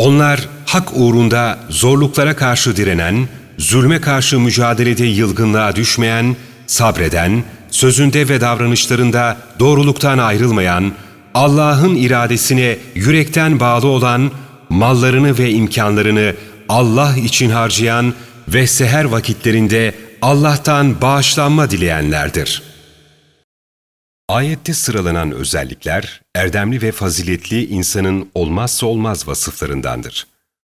Onlar hak uğrunda zorluklara karşı direnen, zulme karşı mücadelede yılgınlığa düşmeyen, sabreden, sözünde ve davranışlarında doğruluktan ayrılmayan, Allah'ın iradesine yürekten bağlı olan, mallarını ve imkanlarını Allah için harcayan ve seher vakitlerinde Allah'tan bağışlanma dileyenlerdir. Ayette sıralanan özellikler, erdemli ve faziletli insanın olmazsa olmaz vasıflarındandır.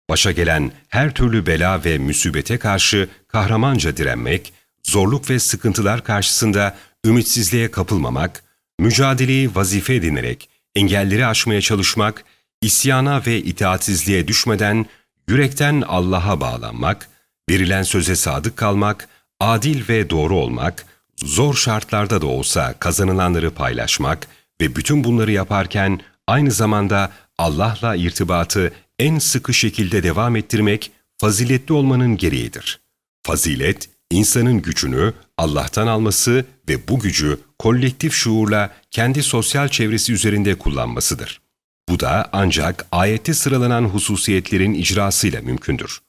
Başa gelen her türlü bela ve musibete karşı kahramanca direnmek, zorluk ve sıkıntılar karşısında ümitsizliğe kapılmamak, mücadeleyi vazife edinerek engelleri aşmaya çalışmak, isyana ve itaatsizliğe düşmeden yürekten Allah'a bağlanmak, verilen söze sadık kalmak, adil ve doğru olmak, zor şartlarda da olsa kazanılanları paylaşmak ve bütün bunları yaparken aynı zamanda Allah'la irtibatı en sıkı şekilde devam ettirmek faziletli olmanın gereğidir. Fazilet, insanın gücünü Allah'tan alması ve bu gücü kolektif şuurla kendi sosyal çevresi üzerinde kullanmasıdır. Bu da ancak ayette sıralanan hususiyetlerin icrasıyla mümkündür.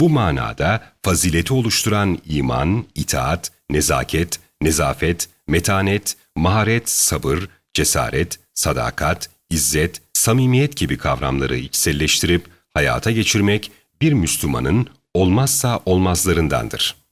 Bu manada fazileti oluşturan iman, itaat, nezaket, nezafet, metanet, maharet, sabır, cesaret, sadakat, izzet, samimiyet gibi kavramları içselleştirip hayata geçirmek bir Müslümanın olmazsa olmazlarındandır.